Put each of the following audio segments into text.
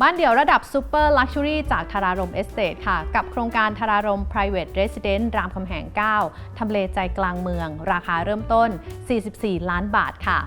บ้านเดี่ยวระดับซูเปอร์ลักชัวรี่จากทารารมเอสเตทค่ะ กับโครงการ ทารารม Private Residence รามคำแหง 9 ทำเลใจกลางเมือง ราคาเริ่มต้น 44 ล้านบาทค่ะ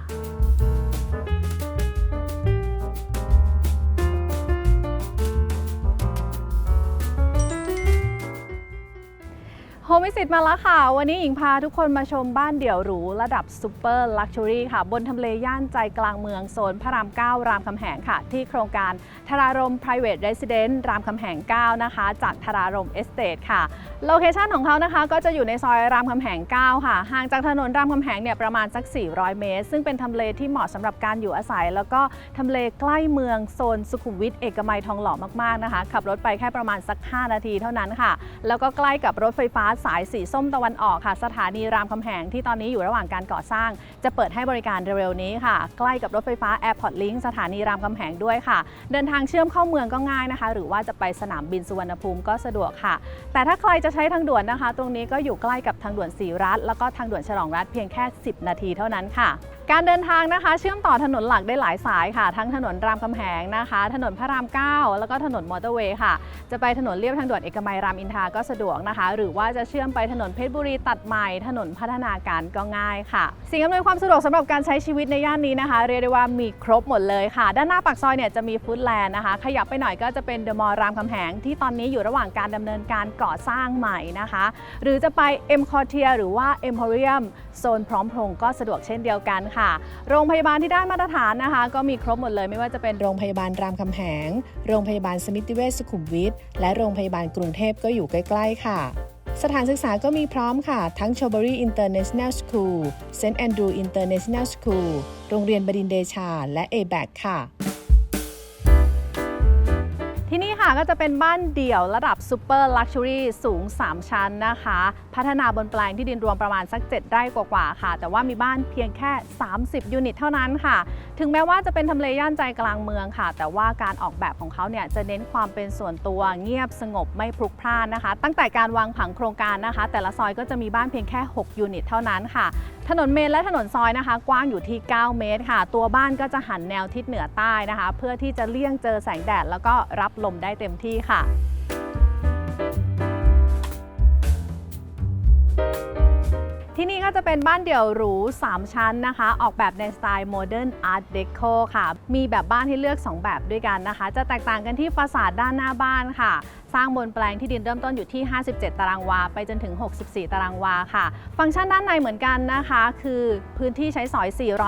โฮมิสิตมาแล้วค่ะ วันนี้หญิงพาทุกคนมาชมบ้านเดี่ยวหรูระดับซูเปอร์ลักชัวรี่ค่ะ บนทำเลย่านใจกลางเมืองโซนพระราม 9 รามคำแหงค่ะ ที่โครงการธารารม Private Residence รามคำแหง 9 นะคะ จากธารารมเอสเตทค่ะ โลเคชันของเขานะคะก็จะอยู่ในซอยรามคำแหง 9 ค่ะ ห่างจากถนนรามคำแหงเนี่ยประมาณสัก 400 เมตร ซึ่งเป็นทำเลที่เหมาะสำหรับการอยู่อาศัย แล้วก็ทำเลใกล้เมืองโซนสุขุมวิทเอกมัยทองหล่อมากๆนะคะขับรถไปแค่ประมาณสัก 5 นาทีเท่านั้นค่ะ แล้วก็ใกล้กับรถไฟฟ้าสายสีส้มตะวันออกค่ะ สถานีรามคำแหงที่ตอนนี้อยู่ระหว่างการก่อสร้าง จะเปิดให้บริการเร็วๆนี้ค่ะ ใกล้กับรถไฟฟ้า Airport Link สถานีรามคำแหงด้วยค่ะ เดินทางเชื่อมเข้าเมืองก็ง่ายนะคะ หรือว่าจะไปสนามบินสุวรรณภูมิก็สะดวกค่ะ แต่ถ้าใครจะใช้ทางด่วนนะคะ ตรงนี้ก็อยู่ใกล้กับทางด่วนสีรัฐแล้วก็ทางด่วนฉลองรัฐเพียงแค่ 10 นาทีเท่านั้นค่ะการเดินทางนะคะเชื่อมต่อถนนหลักได้หลายสายค่ะ ทั้งถนนรามคำแหงนะคะ ถนนพระราม 9 แล้วก็ถนนมอเตอร์เวย์ค่ะ จะไปถนนเลียบทางด่วนเอกมัยรามอินทราก็สะดวกนะคะ หรือว่าจะเชื่อมไปถนนเพชรบุรีตัดใหม่ถนนพัฒนาการก็ง่ายค่ะ สิ่งอำนวยความสะดวกสำหรับการใช้ชีวิตในย่านนี้นะคะ เรียกได้ว่ามีครบหมดเลยค่ะ ด้านหน้าปากซอยเนี่ยจะมีฟู้ดแลนด์นะคะ ขยับไปหน่อยก็จะเป็นเดอะมอลล์รามคำแหงที่ตอนนี้อยู่ระหว่างการดำเนินการก่อสร้างใหม่นะคะ หรือจะไป M c o r t i e r หรือว่า Emporium โซนพร้อมพงก็สะดวกเช่นเดียวกันค่ะ โรงพยาบาลที่ได้มาตรฐานนะคะ ก็มีครบหมดเลย ไม่ว่าจะเป็นโรงพยาบาลรามคำแหง โรงพยาบาลสมิติเวชสุขุมวิทและโรงพยาบาลกรุงเทพก็อยู่ใกล้ ๆ ค่ะ สถานศึกษาก็มีพร้อมค่ะ ทั้ง c h o b u r y International School St Andrew International School โรงเรียนบดินเดชา และ a b a c ค่ะ ค่ะก็จะเป็นบ้านเดี่ยวระดับซูเปอร์ลักชัวรี่สูง 3 ชั้นนะคะ พัฒนาบนแปลงที่ดินรวมประมาณสัก 7 ไร่กว่าๆค่ะ แต่ว่ามีบ้านเพียงแค่ 30 ยูนิตเท่านั้นค่ะ ถึงแม้ว่าจะเป็นทำเลย่านใจกลางเมืองค่ะ แต่ว่าการออกแบบของเขาเนี่ยจะเน้นความเป็นส่วนตัวเงียบสงบไม่พลุกพล่านนะคะ ตั้งแต่การวางผังโครงการนะคะ แต่ละซอยก็จะมีบ้านเพียงแค่ 6 ยูนิตเท่านั้นค่ะถนนเมนและถนนซอยนะคะ กว้างอยู่ที่ 9 เมตรค่ะ ตัวบ้านก็จะหันแนวทิศเหนือใต้นะคะ เพื่อที่จะเลี่ยงเจอแสงแดดแล้วก็รับลมได้เต็มที่ค่ะ ที่นี่ก็จะเป็นบ้านเดี่ยวหรู 3 ชั้นนะคะ ออกแบบในสไตล์โมเดิร์นอาร์ตเดโคค่ะ มีแบบบ้านให้เลือก 2 แบบด้วยกันนะคะ จะแตกต่างกันที่ฟาสาดด้านหน้าบ้านค่ะ สร้างบนแปลงที่ดินเริ่มต้นอยู่ที่ 57 ตารางวา ไปจนถึง 64 ตารางวาค่ะ ฟังก์ชันด้านในเหมือนกันนะคะ คือพื้นที่ใช้สอย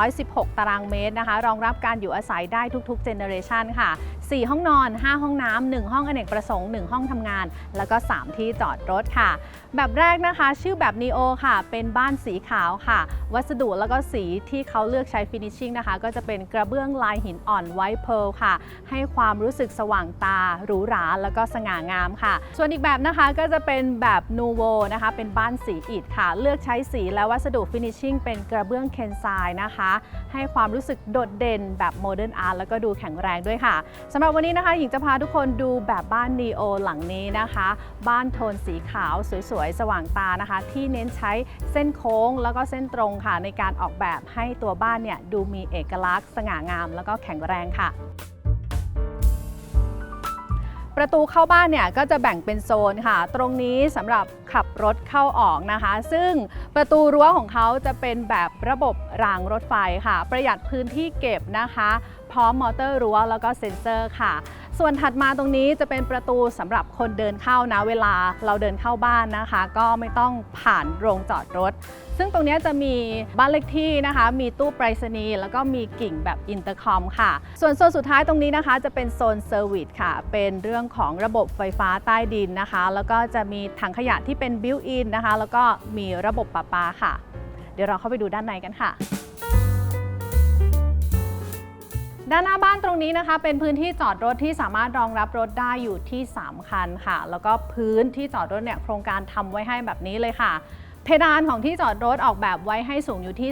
416 ตารางเมตรนะคะ รองรับการอยู่อาศัยได้ทุกๆเจเนอเรชันค่ะ 4 ห้องนอน 5 ห้องน้ำ 1 ห้องอเนกประสงค์ 1 ห้องทำงาน แล้วก็ 3 ที่จอดรถค่ะ แบบแรกนะคะ ชื่อแบบ Neo ค่ะ เป็นบ้านานสีขาวค่ะ วัสดุแล้วก็สีที่เขาเลือกใช้ฟินิชชิ่งนะคะ ก็จะเป็นกระเบื้องลายหินอ่อนไวท์เพลค่ะ ให้ความรู้สึกสว่างตาหรูหราแล้วก็สง่างามค่ะ ส่วนอีกแบบนะคะก็จะเป็นแบบนูโวนะคะ เป็นบ้านสีอิฐค่ะ เลือกใช้สีและวัสดุฟินิชชิ่งเป็นกระเบื้องเคนไซนะคะ ให้ความรู้สึกโดดเด่นแบบโมเดิร์นอาร์ตแล้วก็ดูแข็งแรงด้วยค่ะสำหรับวันนี้นะคะหญิงจะพาทุกคนดูแบบบ้านนีโอหลังนี้นะคะ บ้านโทนสีขาวสวยๆสว่างตานะคะ ที่เน้นใช้เส้นโค้งแล้วก็เส้นตรงค่ะ ในการออกแบบให้ตัวบ้านเนี่ยดูมีเอกลักษณ์ สง่างาม แล้วก็แข็งแรงค่ะประตูเข้าบ้านเนี่ยก็จะแบ่งเป็นโซนค่ะ ตรงนี้สำหรับขับรถเข้าออกนะคะ ซึ่งประตูรั้วของเขาจะเป็นแบบระบบรางรถไฟค่ะ ประหยัดพื้นที่เก็บนะคะ พร้อมมอเตอร์รั้วแล้วก็เซ็นเซอร์ค่ะ ส่วนถัดมาตรงนี้จะเป็นประตูสำหรับคนเดินเข้านะเวลาเราเดินเข้าบ้านนะคะ ก็ไม่ต้องผ่านโรงจอดรถ ซึ่งตรงนี้จะมีบ้านเลขที่นะคะ มีตู้ไปรษณีย์แล้วก็มีกิ่งแบบอินเตอร์คอมค่ะ ส่วนโซนสุดท้ายตรงนี้นะคะจะเป็นโซนเซอร์วิสค่ะ เป็นเรื่องของระบบไฟฟ้าใต้ดินนะคะ แล้วก็จะมีถังขยะที่เป็นบิวอินนะคะ แล้วก็มีระบบประปาค่ะ เดี๋ยวเราเข้าไปดูด้านในกันค่ะ ด้านหน้าบ้านตรงนี้นะคะ เป็นพื้นที่จอดรถที่สามารถรองรับรถได้อยู่ที่ 3 คันค่ะ แล้วก็พื้นที่จอดรถเนี่ยโครงการทำไว้ให้แบบนี้เลยค่ะ เพดานของที่จอดรถออกแบบไว้ให้สูงอยู่ที่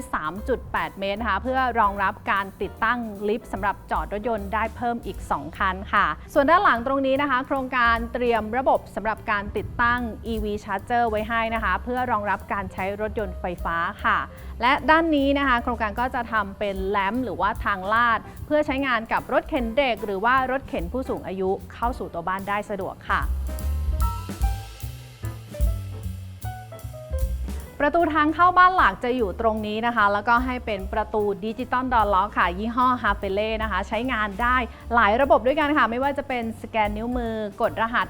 3.8 เมตรนะคะเพื่อรองรับการติดตั้งลิฟต์สำหรับจอดรถยนต์ได้เพิ่มอีก 2 คันค่ะ ส่วนด้านหลังตรงนี้นะคะ โครงการเตรียมระบบสำหรับการติดตั้ง EV Charger ไว้ให้นะคะ เพื่อรองรับการใช้รถยนต์ไฟฟ้าค่ะ และด้านนี้นะคะ โครงการก็จะทำเป็นแลมป์หรือว่าทางลาด เพื่อใช้งานกับรถเข็นเด็ก หรือว่ารถเข็นผู้สูงอายุเข้าสู่ตัวบ้านได้สะดวกค่ะ ประตูทางเข้าบ้านหลักจะอยู่ตรงนี้นะคะ แล้วก็ให้เป็นประตูดิจิตอลดอ r ล็อกค่ะ ยี่ห้อ h a f e l e นะคะ ใช้งานได้หลายระบบด้วยกันค่ะ ไม่ว่าจะเป็นสแกนนิ้วมือกดรหัส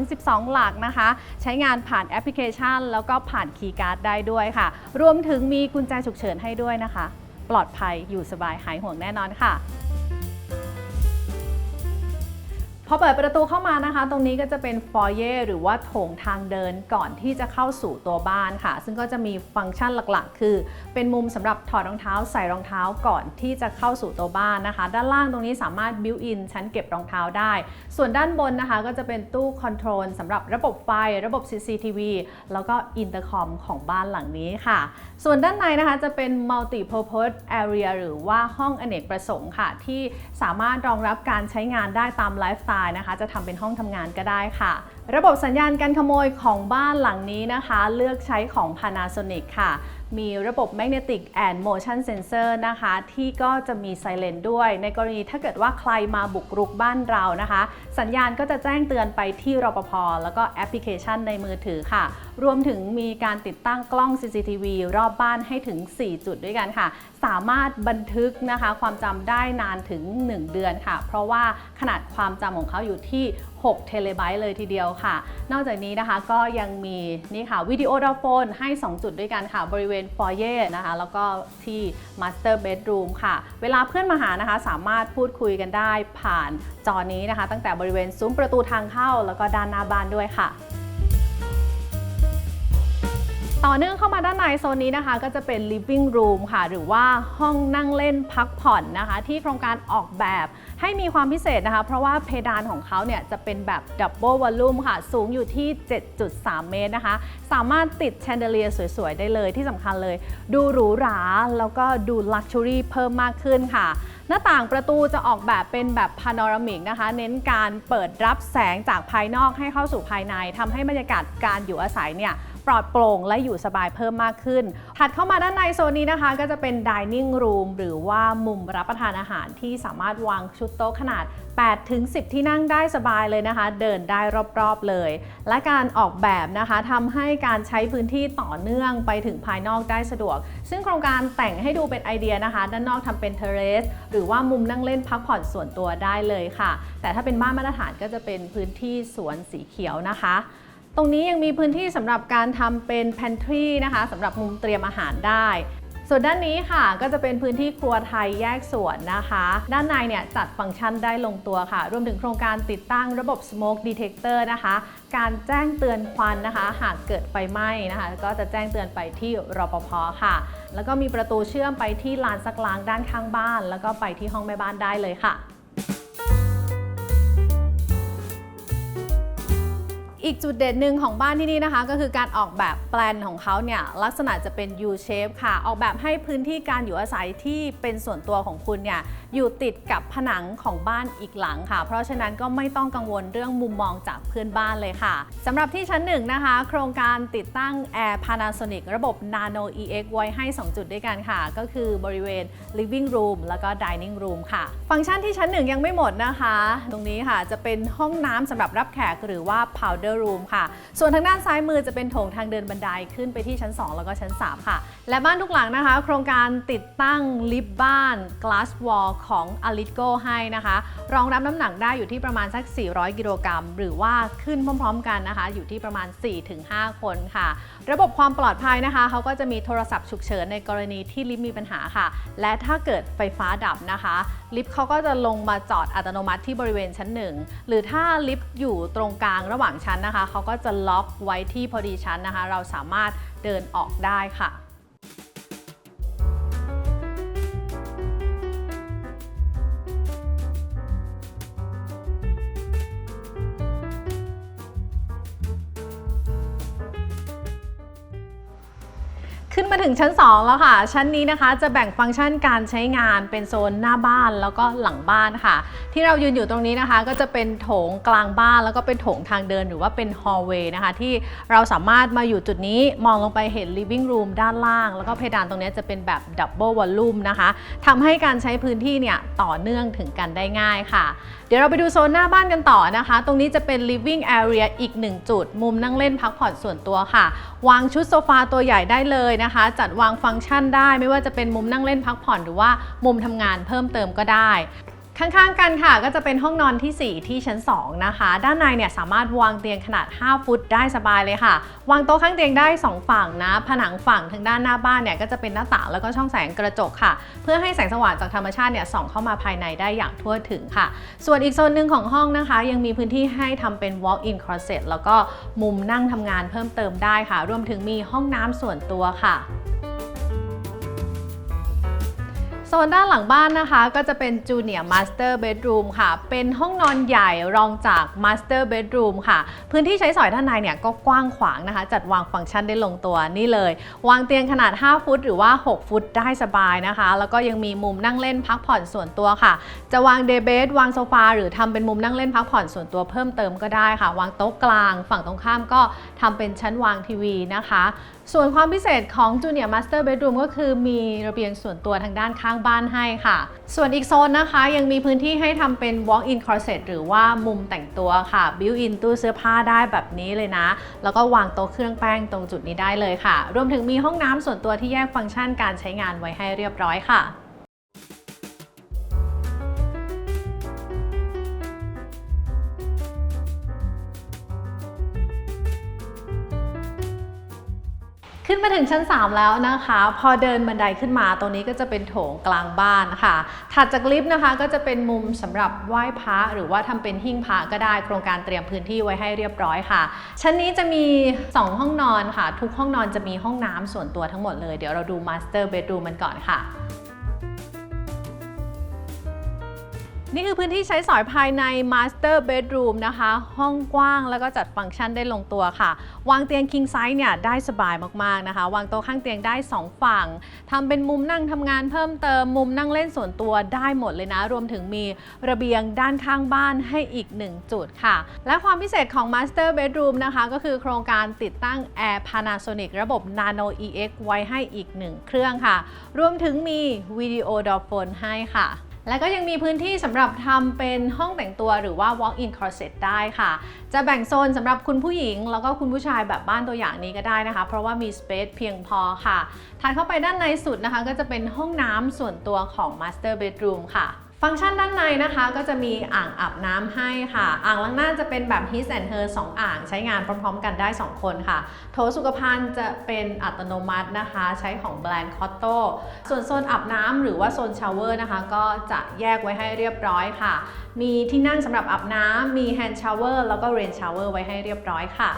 6-12 หลักนะคะ ใช้งานผ่านแอปพลิเคชัน แล้วก็ผ่านคีย์การ์ดได้ด้วยค่ะ รวมถึงมีกุญแจฉุกเฉินให้ด้วยนะคะ ปลอดภัยอยู่สบายหายห่วงแน่นอนค่ะ พอเปิดประตูเข้ามานะคะ ตรงนี้ก็จะเป็นฟอยเย่หรือว่าโถงทางเดินก่อนที่จะเข้าสู่ตัวบ้านค่ะ ซึ่งก็จะมีฟังก์ชันหลักๆ คือ เป็นมุมสำหรับถอดรองเท้าใส่รองเท้าก่อนที่จะเข้าสู่ตัวบ้านนะคะ ด้านล่างตรงนี้สามารถบิวอินชั้นเก็บรองเท้าได้ ส่วนด้านบนนะคะ ก็จะเป็นตู้คอนโทรลสำหรับระบบไฟ ระบบ CCTV แล้วก็อินเตอร์คอมของบ้านหลังนี้ค่ะ ส่วนด้านในนะคะจะเป็น multi purpose area หรือว่าห้องอเนกประสงค์ค่ะ ที่สามารถรองรับการใช้งานได้ตามไลฟ์สไตล์นะคะ จะทำเป็นห้องทำงานก็ได้ค่ะ ระบบสัญญาณการขโมยของบ้านหลังนี้นะคะ เลือกใช้ของ Panasonic ค่ะ มีระบบ Magnetic and Motion Sensor นะคะ ที่ก็จะมี Silent ด้วย ในกรณีถ้าเกิดว่าใครมาบุกรุกบ้านเรานะคะ สัญญาณก็จะแจ้งเตือนไปที่รปภแล้วก็แอปพลิเคชันในมือถือค่ะ รวมถึงมีการติดตั้งกล้อง CCTV รอบบ้านให้ถึง 4 จุดด้วยกันค่ะ สามารถบันทึกนะคะ ความจำได้นานถึง 1 เดือนค่ะ เพราะว่าขนาดความจำของเขาอยู่ที่ 6 เทเลไบต์เลยทีเดียวค่ะ นอกจากนี้นะคะก็ยังมีนี่ค่ะวิดีโอดาโฟนให้ 2 จุดด้วยกันค่ะ บริเวณฟอยเย่นะคะแล้วก็ที่มาสเตอร์เบดรูมค่ะ เวลาเพื่อนมาหานะคะสามารถพูดคุยกันได้ผ่านจอนี้นะคะ ตั้งแต่บริเวณซุ้มประตูทางเข้าแล้วก็ด้านหน้าบ้านด้วยค่ะ ต่อเนื่องเข้ามาด้านในโซนนี้นะคะ ก็จะเป็น living room ค่ะ หรือว่าห้องนั่งเล่นพักผ่อนนะคะ ที่โครงการออกแบบให้มีความพิเศษนะคะ เพราะว่าเพดานของเขาเนี่ยจะเป็นแบบ double volume ค่ะ สูงอยู่ที่ 7.3 เมตรนะคะ สามารถติดแชนเดเลียสวย ๆ ได้เลยที่สำคัญเลย ดูหรูหรา แล้วก็ดู luxury เพิ่มมากขึ้นค่ะ หน้าต่างประตูจะออกแบบเป็นแบบพา n o รามิกนะคะ เน้นการเปิดรับแสงจากภายนอกให้เข้าสู่ภายในทำให้บรรยากาศการอยู่อาศัยเนี่ย ปลอดโปร่งและอยู่สบายเพิ่มมากขึ้น ถัดเข้ามาด้านในโซนนี้นะคะ ก็จะเป็น dining room หรือว่ามุมรับประทานอาหารที่สามารถวางชุดโต๊ะขนาด 8 ถึง 10 ที่นั่งได้สบายเลยนะคะ เดินได้รอบๆเลย และการออกแบบนะคะทำให้การใช้พื้นที่ต่อเนื่องไปถึงภายนอกได้สะดวก ซึ่งโครงการแต่งให้ดูเป็นไอเดียนะคะ ด้านนอกทำเป็นเทเรสหรือว่ามุมนั่งเล่นพักผ่อนส่วนตัวได้เลยค่ะ แต่ถ้าเป็นบ้านมาตรฐานก็จะเป็นพื้นที่สวนสีเขียวนะคะ ตรงนี้ยังมีพื้นที่สำหรับการทำเป็น pantry นะคะสำหรับมุมเตรียมอาหารได้ ส่วนด้านนี้ค่ะก็จะเป็นพื้นที่ครัวไทยแยกส่วนนะคะ ด้านในเนี่ยจัดฟังก์ชันได้ลงตัวค่ะ รวมถึงโครงการติดตั้งระบบ smoke detector นะคะ การแจ้งเตือนควันนะคะ หากเกิดไฟไหม้นะคะ ก็จะแจ้งเตือนไปที่รปภค่ะ แล้วก็มีประตูเชื่อมไปที่ลานซักล้างด้านข้างบ้าน แล้วก็ไปที่ห้องแม่บ้านได้เลยค่ะ อีกจุดเด่นหนึ่งของบ้านที่นี่นะคะ ก็คือการออกแบบแปลนของเขาเนี่ยลักษณะจะเป็น U shape ค่ะ ออกแบบให้พื้นที่การอยู่อาศัยที่เป็นส่วนตัวของคุณเนี่ยอยู่ติดกับผนังของบ้านอีกหลังค่ะ เพราะฉะนั้นก็ไม่ต้องกังวลเรื่องมุมมองจากเพื่อนบ้านเลยค่ะสำหรับที่ชั้นหนึ่งนะคะ โครงการติดตั้ง Air Panasonic ระบบ Nano EX ไว้ให้ 2 จุดด้วยกันค่ะ ก็คือบริเวณ Living Room แล้วก็ Dining Room ค่ะ ฟังก์ชันที่ชั้นหนึ่งยังไม่หมดนะคะ ตรงนี้ค่ะจะเป็นห้องน้ำสำหรับรับแขกหรือว่า Powder Room ค่ะ ส่วนทางด้านซ้ายมือจะเป็นโถงทางเดินบันไดขึ้นไปที่ชั้น 2 แล้วก็ชั้น 3 ค่ะ และบ้านทุกหลังนะคะ โครงการติดตั้งลิฟต์บ้าน Glass Wall ของ a l i t g o ให้นะคะ รองรับน้ำหนักได้อยู่ที่ประมาณสัก 400 กิโลกรัม หรือว่าขึ้นพร้อมๆกันนะคะ อยู่ที่ประมาณ 4-5 คนค่ะ ระบบความปลอดภัยนะคะเขาก็จะมีโทรศัพท์ฉุกเฉินในกรณีที่ลิฟต์มีปัญหาค่ะ และถ้าเกิดไฟฟ้าดับนะคะ ลิฟต์เขาก็จะลงมาจอดอัตโนมัติที่บริเวณชั้นหนึ่งหรือถ้าลิฟต์อยู่ตรงกลางระหว่างชั้นนะคะเขาก็จะล็อกไว้ที่พอดีชั้นนะคะ เราสามารถเดินออกได้ค่ะ ขึ้นมาถึงชั้น 2 แล้วค่ะ ชั้นนี้นะคะจะแบ่งฟังก์ชันการใช้งานเป็นโซนหน้าบ้านแล้วก็หลังบ้านค่ะ ที่เรายืนอยู่ตรงนี้นะคะ ก็จะเป็นโถงกลางบ้านแล้วก็เป็นโถงทางเดินหรือว่าเป็นฮอลเวย์นะคะ ที่เราสามารถมาอยู่จุดนี้มองลงไปเห็น living room ด้านล่าง แล้วก็เพดานตรงนี้จะเป็นแบบ double volume นะคะทำให้การใช้พื้นที่เนี่ยต่อเนื่องถึงกันได้ง่ายค่ะ เดี๋ยวเราไปดูโซนหน้าบ้านกันต่อนะคะ ตรงนี้จะเป็น living area อีกหนึ่งจุด มุมนั่งเล่นพักผ่อนส่วนตัวค่ะ วางชุดโซฟาตัวใหญ่ได้เลยนะคะจัดวางฟังก์ชันได้ ไม่ว่าจะเป็นมุมนั่งเล่นพักผ่อนหรือว่ามุมทำงานเพิ่มเติมก็ได้ ข้างๆกันค่ะก็จะเป็นห้องนอนที่ 4 ที่ชั้น 2 นะคะ ด้านในเนี่ยสามารถวางเตียงขนาด 5 ฟุตได้สบายเลยค่ะ วางโต๊ะข้างเตียงได้ 2 ฝั่งนะ ผนังฝั่งทางด้านหน้าบ้านเนี่ยก็จะเป็นหน้าต่างแล้วก็ช่องแสงกระจกค่ะ เพื่อให้แสงสว่างจากธรรมชาติเนี่ยส่องเข้ามาภายในได้อย่างทั่วถึงค่ะ ส่วนอีกโซนหนึ่งของห้องนะคะ ยังมีพื้นที่ให้ทำเป็น walk-in closet แล้วก็มุมนั่งทำงานเพิ่มเติมได้ค่ะ รวมถึงมีห้องน้ำส่วนตัวค่ะ โซนด้านหลังบ้านนะคะก็จะเป็น Junior Master Bedroom ค่ะ เป็นห้องนอนใหญ่รองจาก Master Bedroom ค่ะ พื้นที่ใช้สอยด้านในเนี่ยก็กว้างขวางนะคะ จัดวางฟังก์ชันได้ลงตัวนี่เลย วางเตียงขนาด 5 ฟุต หรือว่า 6 ฟุตได้สบายนะคะ แล้วก็ยังมีมุมนั่งเล่นพักผ่อนส่วนตัวค่ะ จะวางเดย์เบดวางโซฟาหรือทำเป็นมุมนั่งเล่นพักผ่อนส่วนตัวเพิ่มเติมก็ได้ค่ะ วางโต๊ะกลาง ฝั่งตรงข้ามก็ทำเป็นชั้นวางทีวีนะคะ ส่วนความพิเศษของ Junior Master Bedroom ก็คือมีระเบียงส่วนตัวทางด้านข้างบ้านให้ค่ะ ส่วนอีกโซนนะคะ ยังมีพื้นที่ให้ทำเป็น walk-in closet หรือว่ามุมแต่งตัวค่ะ built-in ตู้เสื้อผ้าได้แบบนี้เลยนะ แล้วก็วางโต๊ะเครื่องแป้งตรงจุดนี้ได้เลยค่ะ รวมถึงมีห้องน้ำส่วนตัวที่แยกฟังก์ชันการใช้งานไว้ให้เรียบร้อยค่ะ ขึ้นมาถึงชั้น 3 แล้วนะคะ พอเดินบันไดขึ้นมาตรงนี้ก็จะเป็นโถงกลางบ้านค่ะ ถัดจากลิฟต์นะคะก็จะเป็นมุมสำหรับไหว้พระหรือว่าทำเป็นหิ้งพระก็ได้โครงการเตรียมพื้นที่ไว้ให้เรียบร้อยค่ะ ชั้นนี้จะมี 2 ห้องนอนค่ะ ทุกห้องนอนจะมีห้องน้ำส่วนตัวทั้งหมดเลย เดี๋ยวเราดูมาสเตอร์เบดรูมันก่อนค่ะ นี่คือพื้นที่ใช้สอยภายใน Master Bedroom นะคะ ห้องกว้างแล้วก็จัดฟังก์ชันได้ลงตัวค่ะ วางเตียง King Size เนี่ยได้สบายมากๆนะคะ วางโต๊ะข้างเตียงได้ 2 ฝั่งทำเป็นมุมนั่งทำงานเพิ่มเติมมุมนั่งเล่นส่วนตัวได้หมดเลยนะ รวมถึงมีระเบียงด้านข้างบ้านให้อีก 1 จุดค่ะ และความพิเศษของ Master Bedroom นะคะ ก็คือโครงการติดตั้ง Air Panasonic ระบบ Nano EX ไว้ให้อีก 1 เครื่องค่ะ รวมถึงมีวิดีโอดอโฟนให้ค่ะ แล้วก็ยังมีพื้นที่สำหรับทำเป็นห้องแต่งตัวหรือว่า walk-in closet ได้ค่ะ จะแบ่งโซนสำหรับคุณผู้หญิง แล้วก็คุณผู้ชายแบบบ้านตัวอย่างนี้ก็ได้นะคะ เพราะว่ามี space เพียงพอค่ะถัดเข้าไปด้านในสุดนะคะ ก็จะเป็นห้องน้ำส่วนตัวของ master bedroom ค่ะ ฟังก์ชันด้านในนะคะก็จะมีอ่างอาบน้ำให้ค่ะ อ่างล้างหน้าจะเป็นแบบ his and her 2 อ่างใช้งานพร้อมๆ กันได้ 2 คนค่ะ โถสุขภัณฑ์จะเป็นอัตโนมัตินะคะ ใช้ของแบรนด์ Cotto ส่วนโซนอาบน้ำหรือว่าโซนชาวเวอร์นะคะ ก็จะแยกไว้ให้เรียบร้อยค่ะ มีที่นั่งสำหรับอาบน้ำมี hand shower แล้วก็ rain shower ไว้ให้เรียบร้อยค่ะ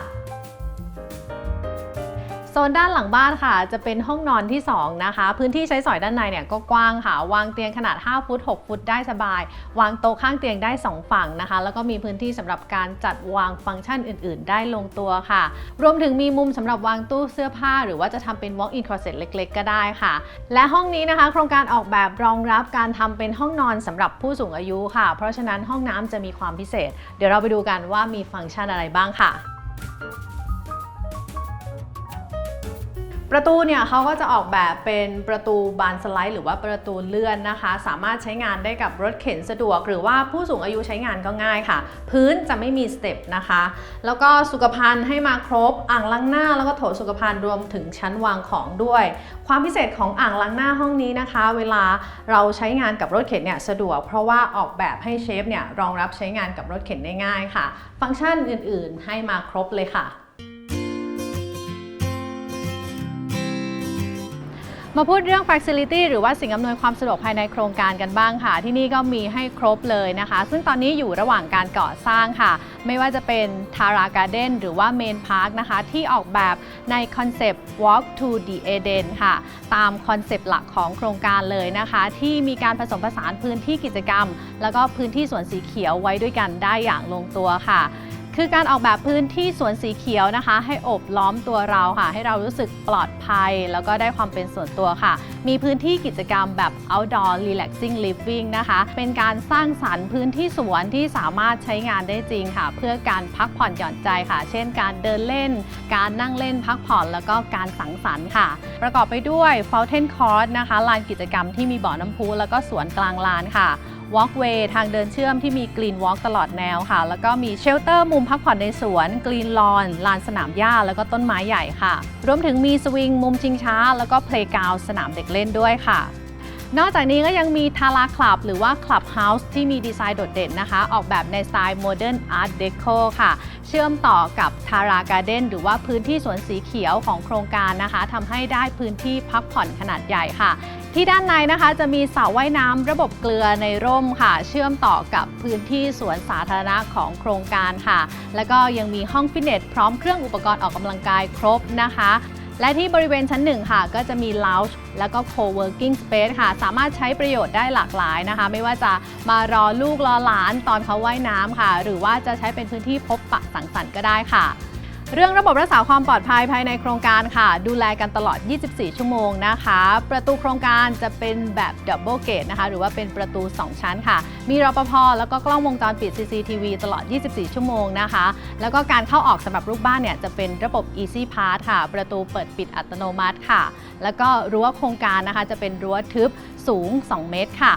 โซนด้านหลังบ้านค่ะ จะเป็นห้องนอนที่ 2 นะคะ พื้นที่ใช้สอยด้านในเนี่ยก็กว้างค่ะ วางเตียงขนาด 5 ฟุต 6 ฟุตได้สบาย วางโต๊ะข้างเตียงได้ 2 ฝั่งนะคะ แล้วก็มีพื้นที่สำหรับการจัดวางฟังก์ชันอื่น ๆ ได้ลงตัวค่ะ รวมถึงมีมุมสำหรับวางตู้เสื้อผ้า หรือว่าจะทำเป็น walk-in closet เล็ก ๆ ก็ได้ค่ะ และห้องนี้นะคะ โครงการออกแบบรองรับการทำเป็นห้องนอนสำหรับผู้สูงอายุค่ะ เพราะฉะนั้นห้องน้ำจะมีความพิเศษ เดี๋ยวเราไปดูกันว่ามีฟังก์ชันอะไรบ้างค่ะ ประตูเนี่ยเขาก็จะออกแบบเป็นประตูบานสไลด์หรือว่าประตูเลื่อนนะคะ สามารถใช้งานได้กับรถเข็นสะดวก หรือว่าผู้สูงอายุใช้งานก็ง่ายค่ะ พื้นจะไม่มีสเต็ปนะคะ แล้วก็สุขภัณฑ์ให้มาครบอ่างล้างหน้า แล้วก็โถสุขภัณฑ์รวมถึงชั้นวางของด้วย ความพิเศษของอ่างล้างหน้าห้องนี้นะคะ เวลาเราใช้งานกับรถเข็นเนี่ยสะดวก เพราะว่าออกแบบให้เชฟเนี่ยรองรับใช้งานกับรถเข็นได้ง่ายค่ะ ฟังก์ชันอื่น ๆ ให้มาครบเลยค่ะ มาพูดเรื่อง Facility หรือว่าสิ่งอำนวยความสะดวกภายในโครงการกันบ้างค่ะ ที่นี่ก็มีให้ครบเลยนะคะ ซึ่งตอนนี้อยู่ระหว่างการก่อสร้างค่ะ ไม่ว่าจะเป็น Tara Garden หรือว่า Main Park นะคะ ที่ออกแบบในคอนเซปต์ Walk to the Eden ค่ะ ตามคอนเซปต์หลักของโครงการเลยนะคะ ที่มีการผสมผสานพื้นที่กิจกรรม แล้วก็พื้นที่สวนสีเขียวไว้ด้วยกันได้อย่างลงตัวค่ะ คือการออกแบบพื้นที่สวนสีเขียวนะคะ ให้อบล้อมตัวเราค่ะ ให้เรารู้สึกปลอดภัย แล้วก็ได้ความเป็นส่วนตัวค่ะ มีพื้นที่กิจกรรมแบบ outdoor relaxing living นะคะ เป็นการสร้างสรรค์พื้นที่สวนที่สามารถใช้งานได้จริงค่ะ เพื่อการพักผ่อนหย่อนใจค่ะ เช่น การเดินเล่น การนั่งเล่นพักผ่อนแล้วก็การสังสรรค์ค่ะ ประกอบไปด้วย fountain court นะคะลานกิจกรรมที่มีบ่อน้ำพุแล้วก็สวนกลางลานค่ะ Walkway ทางเดินเชื่อมที่มีกรีนวอล์กตลอดแนวค่ะ แล้วก็มีเชลเตอร์มุมพักผ่อนในสวน กรีนลอนลานสนามหญ้า แล้วก็ต้นไม้ใหญ่ค่ะ รวมถึงมีสวิงมุมชิงช้า แล้วก็เพลย์กาวสนามเด็กเล่นด้วยค่ะนอกจากนี้ก็ยังมีทาราคลับหรือว่าคลับเฮาส์ที่มีดีไซน์โดดเด่นนะคะ ออกแบบในสไตล์โมเดิร์นอาร์ตเดโคค่ะ เชื่อมต่อกับทาราการ์เด้นหรือว่าพื้นที่สวนสีเขียวของโครงการนะคะทำให้ได้พื้นที่พักผ่อนขนาดใหญ่ค่ะ ที่ด้านในนะคะจะมีสระว่ายน้ำระบบเกลือในร่มค่ะ เชื่อมต่อกับพื้นที่สวนสาธารณะของโครงการค่ะ แล้วก็ยังมีห้องฟิตเนสพร้อมเครื่องอุปกรณ์ออกกำลังกายครบนะคะ และที่บริเวณชั้นหนึ่งค่ะ ก็จะมี lounge แล้วก็ co-working space ค่ะ สามารถใช้ประโยชน์ได้หลากหลายนะคะ ไม่ว่าจะมารอลูกรอหลานตอนเขาว่ายน้ำค่ะ หรือว่าจะใช้เป็นพื้นที่พบปะสังสรรค์ก็ได้ค่ะ เรื่องระบบรักษาความปลอดภัยภายในโครงการค่ะ ดูแลกันตลอด 24 ชั่วโมงนะคะ ประตูโครงการจะเป็นแบบดับเบิลเกตนะคะ หรือว่าเป็นประตู 2 ชั้นค่ะ มีรปภแล้วก็กล้องวงจรปิด CCTV ตลอด 24 ชั่วโมงนะคะ แล้วก็การเข้าออกสำหรับลูกบ้านเนี่ยจะเป็นระบบ Easy Pass ค่ะ ประตูเปิดปิดอัตโนมัติค่ะ แล้วก็รั้วโครงการนะคะจะเป็นรั้วทึบสูง 2 เมตรค่ะ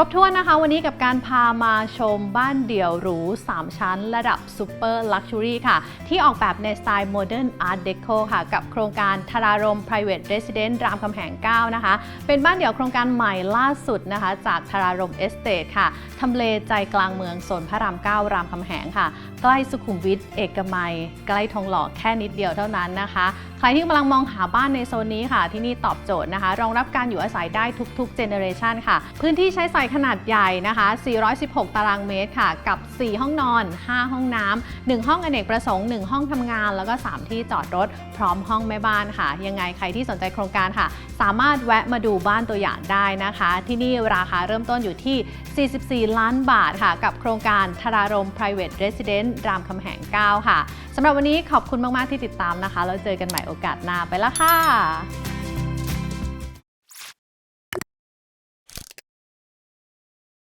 รบถ้วนนะคะวันนี้กับการพามาชมบ้านเดี่ยวหรู 3 ชั้น ระดับซูเปอร์ลักชัวรี่ค่ะ ที่ออกแบบในสไตล์โมเดิร์นอาร์ตเดโคค่ะ กับโครงการทารารม Private Residence รามคำแหง 9 นะคะ เป็นบ้านเดี่ยวโครงการใหม่ล่าสุดนะคะ จากทารารมเอสเต e ค่ะทำเลใจกลางเมืองโซนพระราม 9 รามคำแหงค่ะ ใกล้สุขุมวิทเอกมัย ใกล้ทองหล่อแค่นิดเดียวเท่านั้นนะคะ ใครที่กำลังมองหาบ้านในโซนนี้ค่ะ ที่นี่ตอบโจทย์นะคะ รองรับการอยู่อาศัยได้ทุกๆเจเนอเรชันค่ะ พื้นที่ใช้สอยขนาดใหญ่นะคะ 416 ตารางเมตรค่ะ กับ 4 ห้องนอน 5 ห้องน้ำ 1 ห้องอเนกประสงค์ 1 ห้องทำงาน แล้วก็ 3 ที่จอดรถ พร้อมห้องแม่บ้านค่ะ ยังไงใครที่สนใจโครงการค่ะ สามารถแวะมาดูบ้านตัวอย่างได้นะคะ ที่นี่ราคาเริ่มต้นอยู่ที่ 44 ล้านบาทค่ะ กับโครงการทารารม private residence รามคำแหง 9 ค่ะสำหรับวันนี้ขอบคุณมาก ๆ ที่ติดตามนะคะ แล้วเจอกันใหม่โอกาสหน้าไปแล้วค่ะ